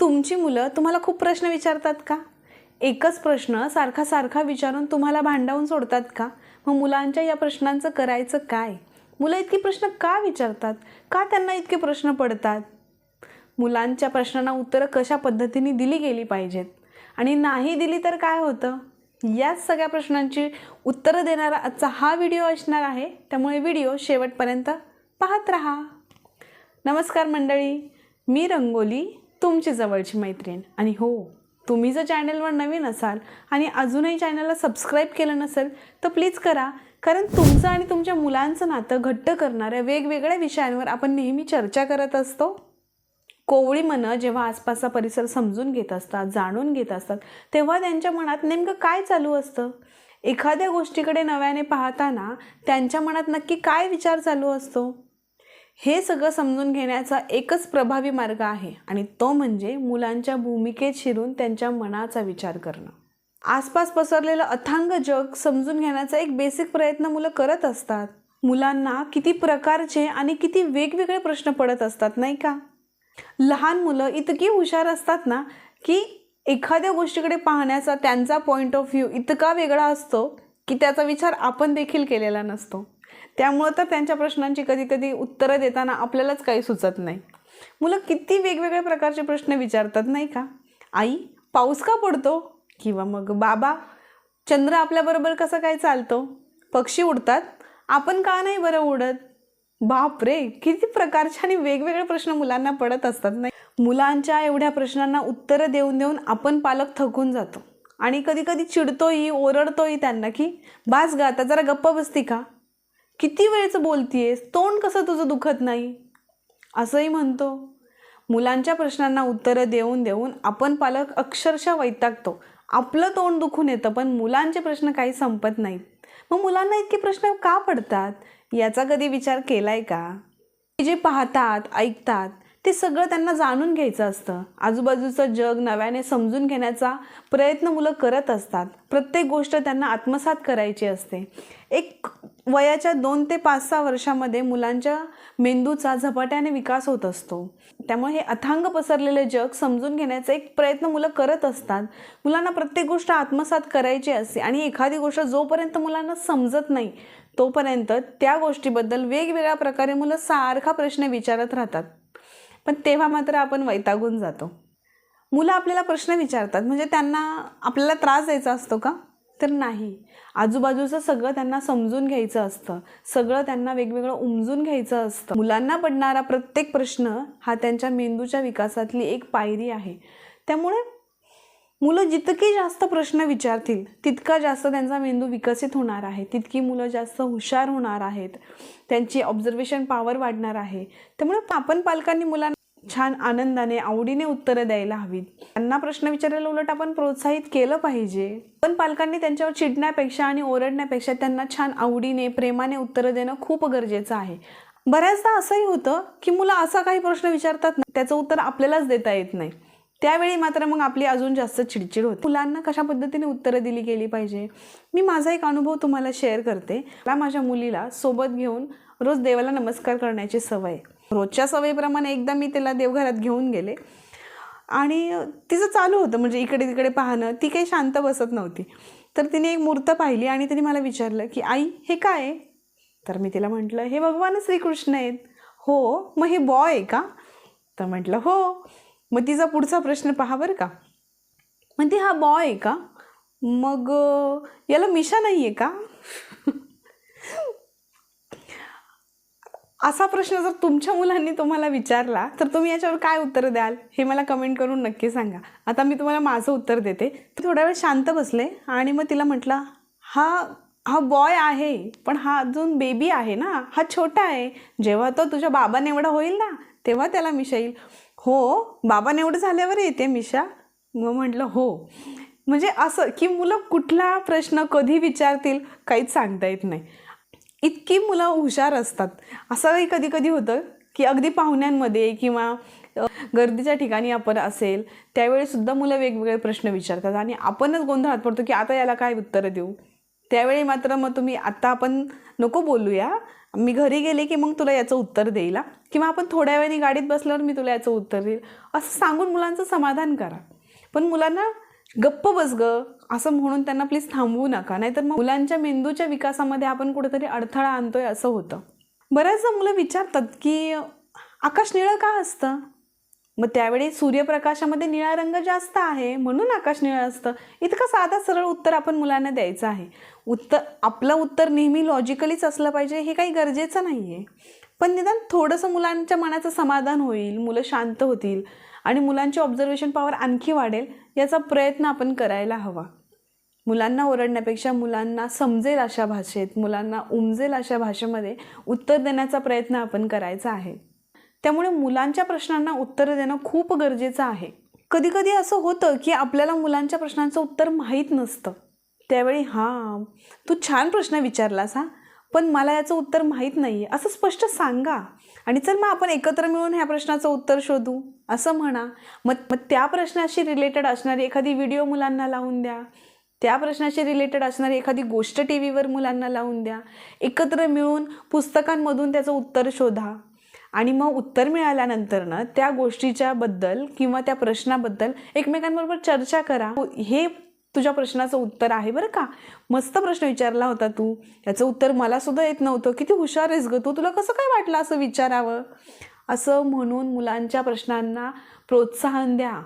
तुमची मुलं तुम्हाला खूप प्रश्न विचारतात का? एकच प्रश्न सारखा सारखा विचारून तुम्हाला भांडावून सोडतात का? मग मुलांच्या या प्रश्नांचं करायचं काय? मुलं इतके प्रश्न का विचारतात? का त्यांना इतके प्रश्न पडतात? मुलांच्या प्रश्नांना उत्तरं कशा पद्धतीने दिली गेली पाहिजेत? आणि नाही दिली तर काय होतं? याच सगळ्या प्रश्नांची उत्तरं देणारा आजचा हा व्हिडिओ असणार आहे. त्यामुळे व्हिडिओ शेवटपर्यंत पाहत राहा. नमस्कार मंडळी मी रंगोली. तुमची जवळची मैत्रीण. आणि हो तुम्ही जर चॅनलवर नवीन असाल आणि अजूनही चॅनलला सबस्क्राईब केलं नसेल तर प्लीज करा. कारण तुमचं आणि तुमच्या मुलांचं नातं घट्ट करणाऱ्या वेगवेगळ्या विषयांवर आपण नेहमी चर्चा करत असतो. कोवळी मनं जेव्हा आसपासचा परिसर समजून घेत असतात जाणून घेत असतात तेव्हा त्यांच्या मनात नेमकं काय चालू असतं? एखाद्या गोष्टीकडे नव्याने पाहताना त्यांच्या मनात नक्की काय विचार चालू असतो? हे सगळं समजून घेण्याचा एकच प्रभावी मार्ग आहे आणि तो म्हणजे मुलांच्या भूमिकेत शिरून त्यांच्या मनाचा विचार करणं. आसपास पसरलेलं अथांग जग समजून घेण्याचा एक बेसिक प्रयत्न मुलं करत असतात. मुलांना किती प्रकारचे आणि किती वेगवेगळे प्रश्न पडत असतात नाही का? लहान मुलं इतकी हुशार असतात ना की एखाद्या गोष्टीकडे पाहण्याचा त्यांचा पॉईंट ऑफ व्ह्यू इतका वेगळा असतो की त्याचा विचार आपण देखील केलेला नसतो. त्यामुळं तर त्यांच्या प्रश्नांची कधी कधी उत्तरं देताना आपल्यालाच काही सुचत नाही. मुलं किती वेगवेगळ्या प्रकारचे प्रश्न विचारतात नाही का? आई पाऊस का पडतो? किंवा मग बाबा चंद्र आपल्याबरोबर कसं काय चालतो? पक्षी उडतात? आपण का नाही बरं उडत? बाप रे किती प्रकारचे आणि वेगवेगळे प्रश्न मुलांना पडत असतात नाही? मुलांच्या एवढ्या प्रश्नांना उत्तरं देऊन देऊन आपण पालक थकून जातो. आणि कधी कधी चिडतोही ओरडतोही त्यांना की बास ग आता जरा गप्प बसती का? किती वेळचं बोलतीयेस? तोंड कसं तुझं दुखत नाही? असंही म्हणतो. मुलांच्या प्रश्नांना उत्तरं देऊन देऊन आपण पालक अक्षरशः वैतागतो. आपलं तोंड दुखून येतं पण मुलांचे प्रश्न काही संपत नाहीत. मग मुलांना इतके प्रश्न का पडतात? याचा कधी विचार केलाय का? ते जे पाहतात ऐकतात ते सगळं त्यांना जाणून घ्यायचं असतं. आजूबाजूचं जग नव्याने समजून घेण्याचा प्रयत्न मुलं करत असतात. प्रत्येक गोष्ट त्यांना आत्मसात करायची असते. एक वयाच्या दोन ते पाच सहा वर्षामध्ये मुलांच्या मेंदूचा झपाट्याने विकास होत असतो. त्यामुळे हे अथांग पसरलेले जग समजून घेण्याचा एक प्रयत्न मुलं करत असतात. मुलांना प्रत्येक गोष्ट आत्मसात करायची असते आणि एखादी गोष्ट जोपर्यंत मुलांना समजत नाही तोपर्यंत त्या गोष्टीबद्दल वेगवेगळ्या प्रकारे मुलं सारखा प्रश्न विचारत राहतात. पण तेव्हा मात्र आपण वैतागून जातो. मुलं आपल्याला प्रश्न विचारतात म्हणजे त्यांना आपल्याला त्रास द्यायचा असतो का? तर नाही. आजूबाजूचं सगळं त्यांना समजून घ्यायचं असतं. सगळं त्यांना वेगवेगळं उमजून घ्यायचं असतं. मुलांना पडणारा प्रत्येक प्रश्न हा त्यांच्या मेंदूच्या विकासातली एक पायरी आहे. त्यामुळे मुलं जितकी जास्त प्रश्न विचारतील तितका जास्त त्यांचा मेंदू विकसित होणार आहे. तितकी मुलं जास्त हुशार होणार आहेत. त्यांची ऑब्झर्वेशन पॉवर वाढणार आहे. त्यामुळे आपण पालकांनी मुलांना छान आनंदाने आवडीने उत्तरं द्यायला हवीत. त्यांना प्रश्न विचारायला उलट आपण प्रोत्साहित केलं पाहिजे. पण पालकांनी त्यांच्यावर चिडण्यापेक्षा आणि ओरडण्यापेक्षा त्यांना छान आवडीने प्रेमाने उत्तरं देणं खूप गरजेचं आहे. बऱ्याचदा असंही होतं की मुलं असा काही प्रश्न विचारतात ना त्याचं उत्तर आपल्यालाच देता येत नाही. त्यावेळी मात्र मग आपली अजून जास्त चिडचिड होते. मुलांना कशा पद्धतीने उत्तरं दिली गेली पाहिजे? मी माझा एक अनुभव तुम्हाला शेअर करते. मला माझ्या मुलीला सोबत घेऊन रोज देवाला नमस्कार करण्याची सवय आहे. रोजच्या सवयीप्रमाणे एकदा मी तिला देवघरात घेऊन गेले. आणि तिचं चालू होतं म्हणजे इकडे तिकडे पाहणं. ती काही शांत बसत नव्हती. तर तिने एक मूर्त पाहिली आणि तिने मला विचारलं की आई हे काय आहे? तर मी तिला म्हटलं हे भगवान श्रीकृष्ण आहेत. हो मग हे बॉय आहे का? तर म्हटलं हो. मग तिचा पुढचा प्रश्न पहा बरं का. म्हणते हा बॉय आहे का? मग याला मिशा नाही आहे का? असा प्रश्न जर तुमच्या मुलांनी तुम्हाला विचारला तर तुम्ही याच्यावर काय उत्तर द्याल? हे मला कमेंट करून नक्की सांगा. आता मी तुम्हाला माझं उत्तर देते. थोडा वेळ शांत बसले आणि मग तिला म्हटलं हा हा बॉय आहे पण हा अजून बेबी आहे ना? हा छोटा आहे. जेव्हा तो तुझ्या बाबाने एवढा होईल ना तेव्हा त्याला मिशा येईल. हो बाबाने एवढं झाल्यावर येते मिशा? मग म्हटलं हो. म्हणजे असं की मुलं कुठला प्रश्न कधी विचारतील काहीच सांगता येत नाही. इतकी मुलं हुशार असतात. असंही कधी कधी होतं की अगदी पाहुण्यांमध्ये किंवा गर्दीच्या ठिकाणी आपण असेल त्यावेळीसुद्धा मुलं वेगवेगळे प्रश्न विचारतात आणि आपणच गोंधळात पडतो की आता याला काय उत्तरं देऊ? त्यावेळी मात्र मग तुम्ही आत्ता आपण नको बोलूया. मी घरी गेले की मग तुला याचं उत्तर देईल किंवा आपण थोड्या वेळाने गाडीत बसल्यावर मी तुला याचं उत्तर देईल. असं सांगून मुलांचं समाधान करा. पण मुलांना गप्प बस ग. असं म्हणून त्यांना प्लीज थांबवू नका. नाहीतर मग मुलांच्या मेंदूच्या विकासामध्ये आपण कुठेतरी अडथळा आणतोय असं होतं. बऱ्याचदा मुलं विचारतात की आकाश निळं का असतं? मग त्यावेळी सूर्यप्रकाशामध्ये निळा रंग जास्त आहे म्हणून आकाश निळं असतं. इतकं साधा सरळ उत्तर आपण मुलांना द्यायचं आहे. उत्तर आपलं उत्तर नेहमी लॉजिकलीच असलं पाहिजे हे काही गरजेचं नाही आहे पण निदान थोडंसं मुलांच्या मनाचं समाधान होईल मुलं शांत होतील. आणि मुलांची ऑब्झर्वेशन पॉवर आणखी वाढेल याचा प्रयत्न आपण करायला हवा. मुलांना ओरडण्यापेक्षा मुलांना समजेल अशा भाषेत मुलांना उमजेल अशा भाषेमध्ये उत्तर देण्याचा प्रयत्न आपण करायचा आहे. त्यामुळे मुलांच्या प्रश्नांना उत्तर देणं खूप गरजेचं आहे. कधीकधी असं होतं की आपल्याला मुलांच्या प्रश्नांचं उत्तर माहीत नसतं. त्यावेळी हां तू छान प्रश्न विचारलास हा. पण मला याचं उत्तर माहीत नाही आहे असं स्पष्ट सांगा. आणि चल मग आपण एकत्र मिळून ह्या प्रश्नाचं उत्तर शोधू. असं म्हणा. मग मग त्या प्रश्नाशी रिलेटेड असणारी एखादी व्हिडिओ मुलांना लावून द्या. त्या प्रश्नाशी रिलेटेड असणारी एखादी गोष्ट टी व्हीवर मुलांना लावून द्या. एकत्र मिळून पुस्तकांमधून त्याचं उत्तर शोधा. आणि मग उत्तर मिळाल्यानंतर ना त्या गोष्टीच्या बद्दल किंवा त्या प्रश्नाबद्दल एकमेकांबरोबर चर्चा करा. हे तुझ्या प्रश्नाचं उत्तर आहे बरं का? मस्त प्रश्न विचारला होता तू. याचं उत्तर मला सुद्धा येत नव्हतं. किती हुशार आहेस ग तू. तुला कसं काय वाटलं असं विचारावं? असं म्हणून मुलांच्या प्रश्नांना प्रोत्साहन द्या.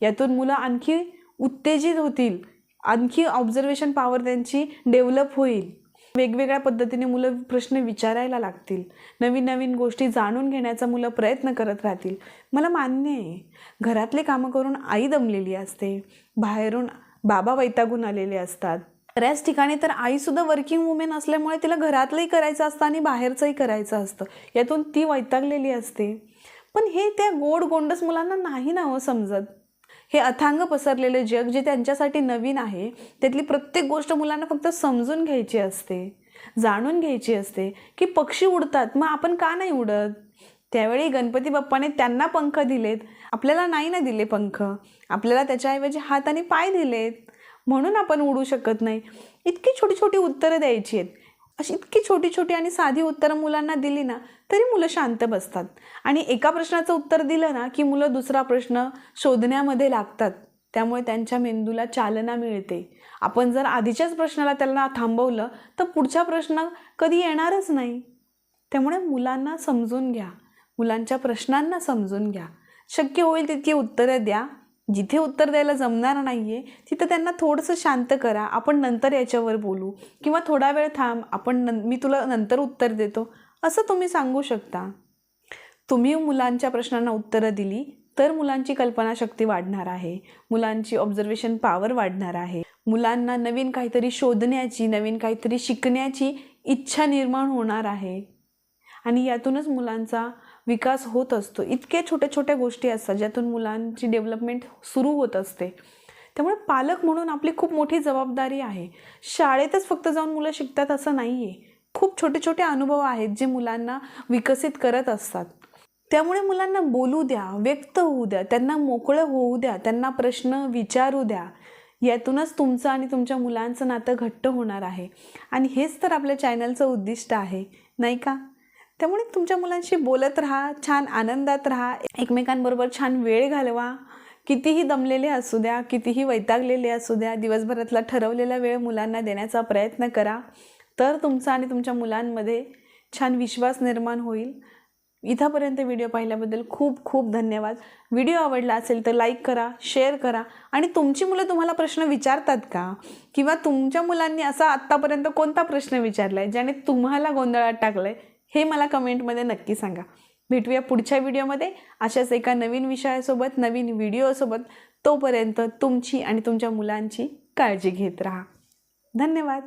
यातून मुलं आणखी उत्तेजित होतील. आणखी ऑब्झर्वेशन पॉवर त्यांची डेव्हलप होईल. वेगवेगळ्या पद्धतीने मुलं प्रश्न विचारायला लागतील. नवीन नवीन गोष्टी जाणून घेण्याचा मुलं प्रयत्न करत राहतील. मला मान्य आहे. घरातले कामं करून आई दमलेली असते. बाहेरून बाबा वैतागून आलेले असतात. बऱ्याच ठिकाणी तर आईसुद्धा वर्किंग वुमेन असल्यामुळे तिला घरातलंही करायचं असतं आणि बाहेरचंही करायचं असतं. यातून ती वैतागलेली असते. पण हे त्या गोड गोंडस मुलांना नाही ना हो समजत. हे अथांग पसरलेले जग जे त्यांच्यासाठी नवीन आहे त्यातली प्रत्येक गोष्ट मुलांना फक्त समजून घ्यायची असते जाणून घ्यायची असते की पक्षी उडतात मग आपण का नाही उडत? त्यावेळी गणपती बाप्पाने त्यांना पंख दिलेत आपल्याला नाही ना दिले पंख आपल्याला त्याच्याऐवजी हात आणि पाय दिलेत. म्हणून आपण उडू शकत नाही. इतकी छोटी छोटी उत्तरं द्यायची आहेत. अशी इतकी छोटी छोटी आणि साधी उत्तरं मुलांना दिली ना तरी मुलं शांत बसतात. आणि एका प्रश्नाचं उत्तर दिलं ना की मुलं दुसरा प्रश्न शोधण्यामध्ये लागतात. त्यामुळे त्यांच्या मेंदूला चालना मिळते. आपण जर आधीच्याच प्रश्नाला त्यांना थांबवलं तर पुढचा प्रश्न कधी येणारच नाही. त्यामुळे मुलांना समजून घ्या. मुलांच्या प्रश्नांना समजून घ्या. शक्य होईल तितकी उत्तरं द्या. जिथे उत्तर द्यायला जमणार नाही आहे तिथं त्यांना थोडंसं शांत करा. आपण नंतर याच्यावर बोलू. किंवा थोडा वेळ थांब आपण नं मी तुला नंतर उत्तर देतो. असं तुम्ही सांगू शकता. तुम्ही मुलांच्या प्रश्नांना उत्तरं दिली तर मुलांची कल्पनाशक्ती वाढणार आहे. मुलांची ऑब्झर्वेशन पॉवर वाढणार आहे. मुलांना नवीन काहीतरी शोधण्याची नवीन काहीतरी शिकण्याची इच्छा निर्माण होणार आहे. आणि यातूनच मुलांचा विकास होत असतो. इतक्या छोट्या छोट्या गोष्टी असतात ज्यातून मुलांची डेव्हलपमेंट सुरू होत असते. त्यामुळे पालक म्हणून आपली खूप मोठी जबाबदारी आहे. शाळेतच फक्त जाऊन मुलं शिकतात असं नाही आहे खूप छोटे छोटे अनुभव आहेत जे मुलांना विकसित करत असतात. त्यामुळे मुलांना बोलू द्या व्यक्त होऊ द्या त्यांना मोकळं होऊ द्या त्यांना प्रश्न विचारू द्या. यातूनच तुमचं आणि तुमच्या मुलांचं नातं घट्ट होणार आहे. आणि हेच तर आपल्या चॅनलचं उद्दिष्ट आहे. नाही का? त्यामुळे तुमच्या मुलांशी बोलत राहा छान आनंदात राहा. एकमेकांबरोबर छान वेळ घालवा. कितीही दमलेले असू द्या कितीही वैतागलेले असू द्या दिवसभरातला ठरवलेला वेळ मुलांना देण्याचा प्रयत्न करा. तर तुमचा आणि तुमच्या मुलांमध्ये छान विश्वास निर्माण होईल. इथंपर्यंत व्हिडिओ पाहिल्याबद्दल खूप खूप धन्यवाद. व्हिडिओ आवडला असेल तर लाईक करा शेअर करा. आणि तुमची मुलं तुम्हाला प्रश्न विचारतात का? किंवा तुमच्या मुलांनी असा आत्तापर्यंत कोणता प्रश्न विचारला आहे ज्याने तुम्हाला गोंधळात टाकलं आहे हे मला कमेंटमध्ये नक्की सांगा. भेटूया पुढच्या व्हिडिओमध्ये. अशाच एका नवीन विषयासोबत नवीन व्हिडिओसोबत. तोपर्यंत तुमची आणि तुमच्या मुलांची काळजी घेत राहा. धन्यवाद.